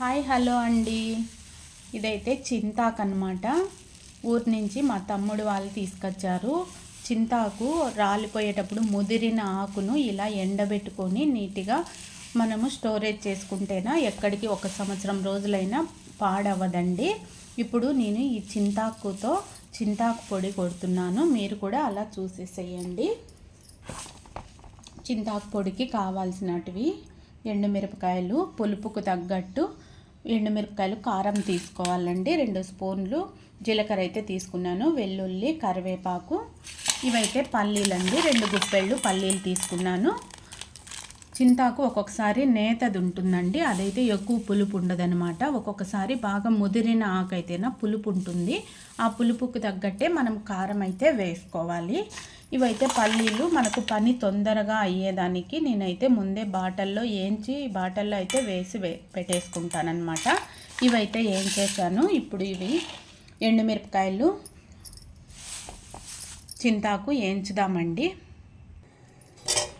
Hi hello అండి. ఇదైతే చింతాకు అనమాట ఊరి నుంచి మా తమ్ముడు వాళ్ళు తీసుకొచ్చారు. చింతాకు రాలిపోయేటప్పుడు ముదిరిన ఆకును ఇలా ఎండబెట్టుకొని నీట్గా మనము స్టోరేజ్ చేసుకుంటేనా ఎక్కడికి ఒక సంవత్సరం రోజులైనా పాడవదండి ఇప్పుడు నేను ఈ చింతాకుతో చింతాకు పొడి కొడుతున్నాను. మీరు కూడా అలా చూసేసేయండి. చింతాకు పొడికి కావాల్సినటివి ఎండుమిరపకాయలు పులుపుకు తగ్గట్టు ఎండుమిరపకాయలు కారం తీసుకోవాలండి. రెండు స్పూన్లు జీలకర్ర అయితే తీసుకున్నాను. వెల్లుల్లి కరివేపాకు ఇవైతే పల్లీలండి. రెండు గుప్పెళ్ళు పల్లీలు తీసుకున్నాను. చింతాకు ఒక్కొక్కసారి నేతది ఉంటుందండి అదైతే ఎక్కువ పులుపు ఉండదనమాట ఒక్కొక్కసారి బాగా ముదిరిన ఆకైతేనా పులుపు ఉంటుంది ఆ పులుపుకు తగ్గట్టే మనం కారం అయితే వేసుకోవాలి. ఇవైతే పల్లీలు మనకు పని తొందరగా అయ్యేదానికి నేనైతే ముందే బాటల్లో ఏంచి బాటల్లో అయితే వేసి వే పెట్టేసుకుంటానమాట ఇవైతే ఏం చేశాను ఇప్పుడు ఇవి ఎండుమిరపకాయలు చింతాకు ఏంచుదామండి.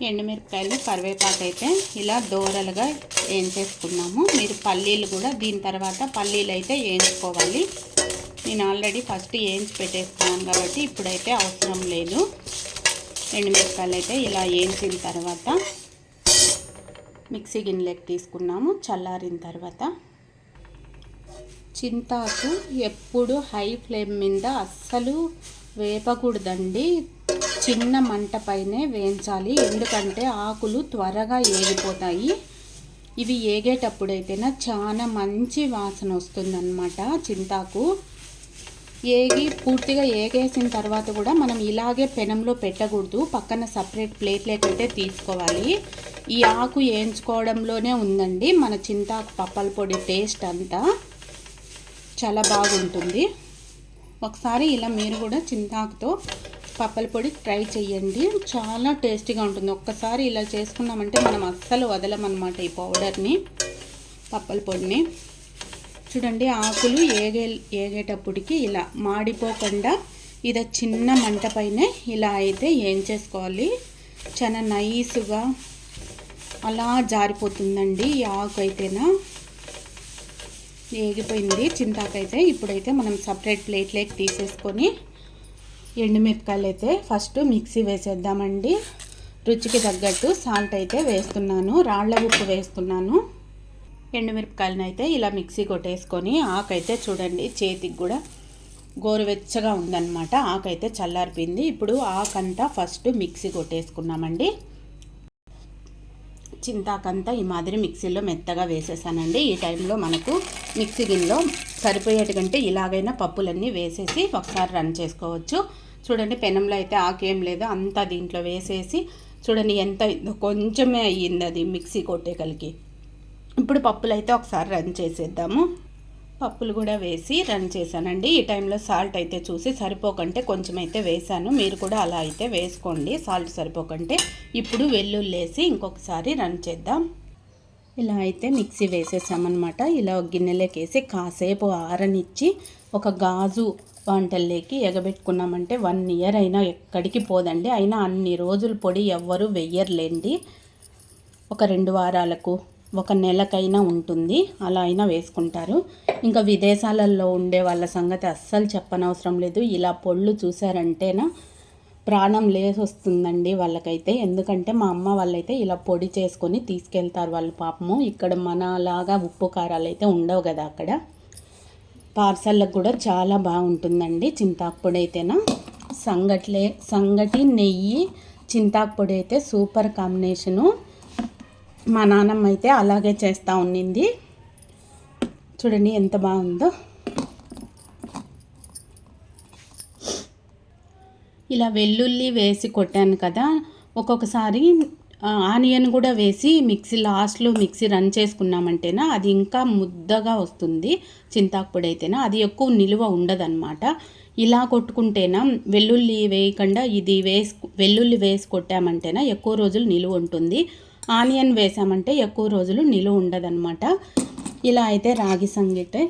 ఎండుమిరపకాయలు కరివేపాకు అయితే ఇలా దోరలుగా వేయించేసుకున్నాము. మీరు పల్లీలు కూడా దీని తర్వాత పల్లీలు అయితే వేయించుకోవాలి. నేను ఆల్రెడీ ఫస్ట్ వేయించి పెట్టేసుకున్నాను కాబట్టి ఇప్పుడైతే అవసరం లేదు. ఎండుమిరపకాయలు అయితే ఇలా వేయించిన తర్వాత మిక్సీ గిన్నెలకు తీసుకున్నాము. చల్లారిన తర్వాత చింతాకు ఎప్పుడు హై ఫ్లేమ్ మీద అస్సలు వేపకూడదండి. చిన్న మంట పైనే వేయించాలి. ఎందుకంటే ఆకులు త్వరగా ఏగిపోతాయి. ఇవి ఏగేటప్పుడైతేనా చాలా మంచి వాసన వస్తుందన్నమాట చింతాకు. ఏగి పూర్తిగా ఏగేసిన తర్వాత కూడా మనం ఇలాగే పెనంలో పెట్టకూడదు. పక్కన సపరేట్ ప్లేట్లేకైతే తీసుకోవాలి. ఈ ఆకు వేయించుకోవడంలోనే ఉందండి మన చింతాకు పప్పల పొడి టేస్ట్ అంతా. చాలా బాగుంటుంది. ఒకసారి ఇలా మీరు కూడా చింతాకుతో పప్పల పొడి ట్రై చేయండి చాలా టేస్టీగా ఉంటుంది. ఒక్కసారి ఇలా చేసుకున్నామంటే మనం అస్సలు వదలమన్నమాట ఈ పౌడర్ని పప్పల పొడిని. చూడండి ఆకులు ఏగే ఏగేటప్పటికి ఇలా మాడిపోకుండా ఇది చిన్న మంట ఇలా అయితే ఏం చేసుకోవాలి? చాలా నైస్గా అలా జారిపోతుందండి ఈ ఆకు అయితేనా? ఏగిపోయింది. చింతాకైతే ఇప్పుడైతే మనం సపరేట్ ప్లేట్లోకి తీసేసుకొని ఎండుమిరపకాయలు అయితే ఫస్ట్ మిక్సీ వేసేద్దామండి. రుచికి తగ్గట్టు సాల్ట్ అయితే వేస్తున్నాను. రాళ్ళ ఉప్పు వేస్తున్నాను. ఎండుమిరపకాయలను అయితే ఇలా మిక్సీ కొట్టేసుకొని ఆకైతే చూడండి చేతికి కూడా గోరువెచ్చగా ఉందన్నమాట. ఆకైతే చల్లారిపోయింది. ఇప్పుడు ఆకంతా ఫస్ట్ మిక్సీ కొట్టేసుకున్నామండి. చింతాకంతా ఈ మాదిరి మిక్సీలో మెత్తగా వేసేసానండి. ఈ టైంలో మనకు మిక్సీ గిన్నెలో సరిపోయేటికంటే ఇలాగైనా పప్పులన్నీ వేసేసి ఒకసారి రన్ చేసుకోవచ్చు. చూడండి పెనంలో అయితే ఆకేం లేదు. అంతా దీంట్లో వేసేసి చూడండి ఎంత కొంచెమే అయ్యింది అది మిక్సీ కొట్టేకలికి. ఇప్పుడు పప్పులు అయితే ఒకసారి రన్ చేసేద్దాము. పప్పులు కూడా వేసి రన్ చేశానండి. ఈ టైంలో సాల్ట్ అయితే చూసి సరిపోకంటే కొంచెం అయితే వేసాను. మీరు కూడా అలా అయితే వేసుకోండి. సాల్ట్ సరిపోకంటే. ఇప్పుడు వెల్లుల్లి వేసి ఇంకొకసారి రన్ చేద్దాం. ఇలా అయితే మిక్సీ వేసేసామన్నమాట. ఇలా ఒక గిన్నెలోకి వేసి కాసేపు ఆరనిచ్చి ఒక గాజు వంటల్లోకి ఎగబెట్టుకున్నామంటే వన్ ఇయర్ అయినా ఎక్కడికి పోదండి. అయినా అన్ని రోజులు పొడి ఎవ్వరు వెయ్యర్లేండి. ఒక రెండు వారాలకు ఒక నెలకైనా ఉంటుంది. అలా అయినా వేసుకుంటారు. ఇంకా విదేశాలలో ఉండే వాళ్ళ సంగతి అస్సలు చెప్పనవసరం లేదు. ఇలా పొళ్ళు చూసారంటేనా ప్రాణం లేసొస్తుందండి వాళ్ళకైతే. ఎందుకంటే మా అమ్మ వాళ్ళైతే ఇలా పొడి చేసుకొని తీసుకెళ్తారు వాళ్ళు పాపము. ఇక్కడ మనలాగా ఉప్పు కారాలు అయితే ఉండవు కదా అక్కడ. పార్సళ్ళకు కూడా చాలా బాగుంటుందండి చింతాకుపొడి అయితేనా. సంగట్లే సంగటి నెయ్యి చింతాకుపొడి అయితే సూపర్ కాంబినేషను. మా నాన్నమ్మ అయితే అలాగే చేస్తూ ఉన్నింది. చూడండి ఎంత బాగుందో. ఇలా వెల్లుల్లి వేసి కొట్టాను కదా ఒక్కొక్కసారి ఆనియన్ కూడా వేసి మిక్సీ లాస్ట్లో మిక్సీ రన్ చేసుకున్నామంటేనా అది ఇంకా ముద్దగా వస్తుంది చింతాకుపొడి అయితేనా అది ఎక్కువ నిలువ ఉండదన్నమాట. ఇలా కొట్టుకుంటేనా వెల్లుల్లి వేయకుండా ఇది వేసి వెల్లుల్లి వేసి కొట్టామంటేనా ఎక్కువ రోజులు నిలువ ఉంటుంది. ఆనియన్ వేసామంటే ఎక్కువ రోజులు నిలువ ఉండదన్నమాట. ఇలా అయితే రాగి సంగటి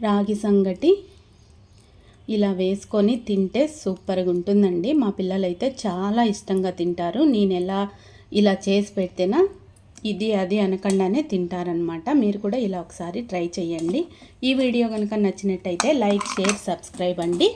రాగి సంగటి ఇలా వేసుకొని తింటే సూపర్గా ఉంటుందండి మా పిల్లలైతే చాలా ఇష్టంగా తింటారు. నేను ఎలా ఇలా చేసి పెడితేనా ఇది అది అనకుండానే తింటారనమాట మీరు కూడా ఇలా ఒకసారి ట్రై చేయండి ఈ వీడియో కనుక నచ్చినట్టయితే లైక్ షేర్ సబ్స్క్రైబ్ అండి.